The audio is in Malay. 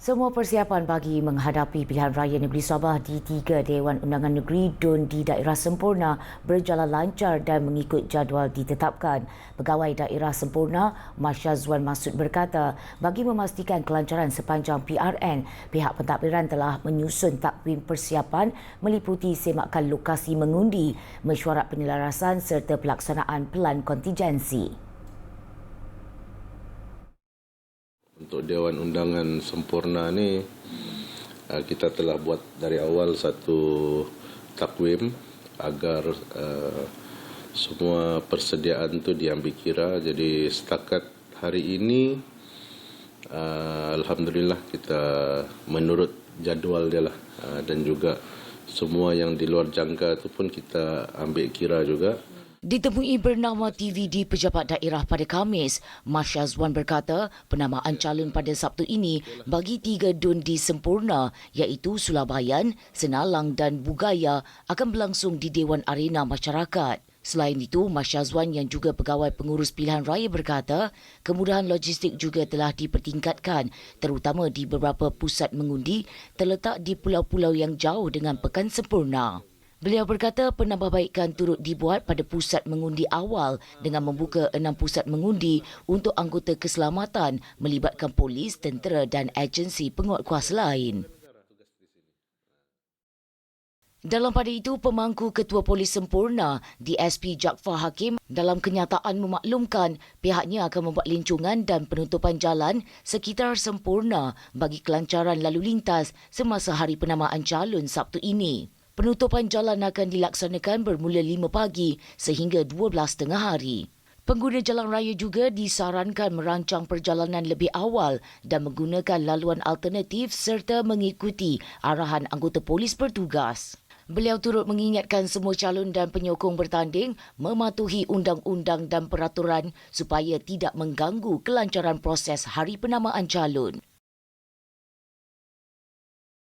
Semua persiapan bagi menghadapi pilihan raya Negeri Sabah di tiga Dewan Undangan Negeri DUN di daerah Sempurna berjalan lancar dan mengikut jadual ditetapkan. Pegawai daerah Sempurna, Masya Zuan Masud berkata, bagi memastikan kelancaran sepanjang PRN, pihak pentadbiran telah menyusun takwim persiapan meliputi semakan lokasi mengundi, mesyuarat penyelarasan serta pelaksanaan pelan kontingensi. Untuk Dewan Undangan Sempurna ni uh, kita telah buat dari awal satu takwim agar uh, semua persediaan tu diambil kira. Jadi setakat hari ini uh, alhamdulillah kita menurut jadual dia lah dan juga semua yang di luar jangka tu pun kita ambil kira juga. Ditemui bernama TVD Pejabat Daerah pada Khamis, Masya Zwan berkata penamaan calon pada Sabtu ini bagi tiga dun di Sempurna iaitu Sulabayan, Senalang dan Bugaya akan berlangsung di Dewan Arena Masyarakat. Selain itu, Masya Zwan yang juga pegawai pengurus pilihan raya berkata kemudahan logistik juga telah dipertingkatkan terutama di beberapa pusat mengundi terletak di pulau-pulau yang jauh dengan Pekan Sempurna. Beliau berkata penambahbaikan turut dibuat pada pusat mengundi awal dengan membuka enam pusat mengundi untuk anggota keselamatan melibatkan polis, tentera dan agensi penguatkuasa lain. Dalam pada itu, pemangku Ketua Polis Sempurna, DSP Jakfar Hakim, dalam kenyataan memaklumkan pihaknya akan membuat lincongan dan penutupan jalan sekitar sempurna bagi kelancaran lalu lintas semasa hari penamaan calon Sabtu ini. Penutupan jalan akan dilaksanakan bermula 5 pagi sehingga 12 tengah hari. Pengguna jalan raya juga disarankan merancang perjalanan lebih awal dan menggunakan laluan alternatif serta mengikuti arahan anggota polis bertugas. Beliau turut mengingatkan semua calon dan penyokong bertanding mematuhi undang-undang dan peraturan supaya tidak mengganggu kelancaran proses hari penamaan calon.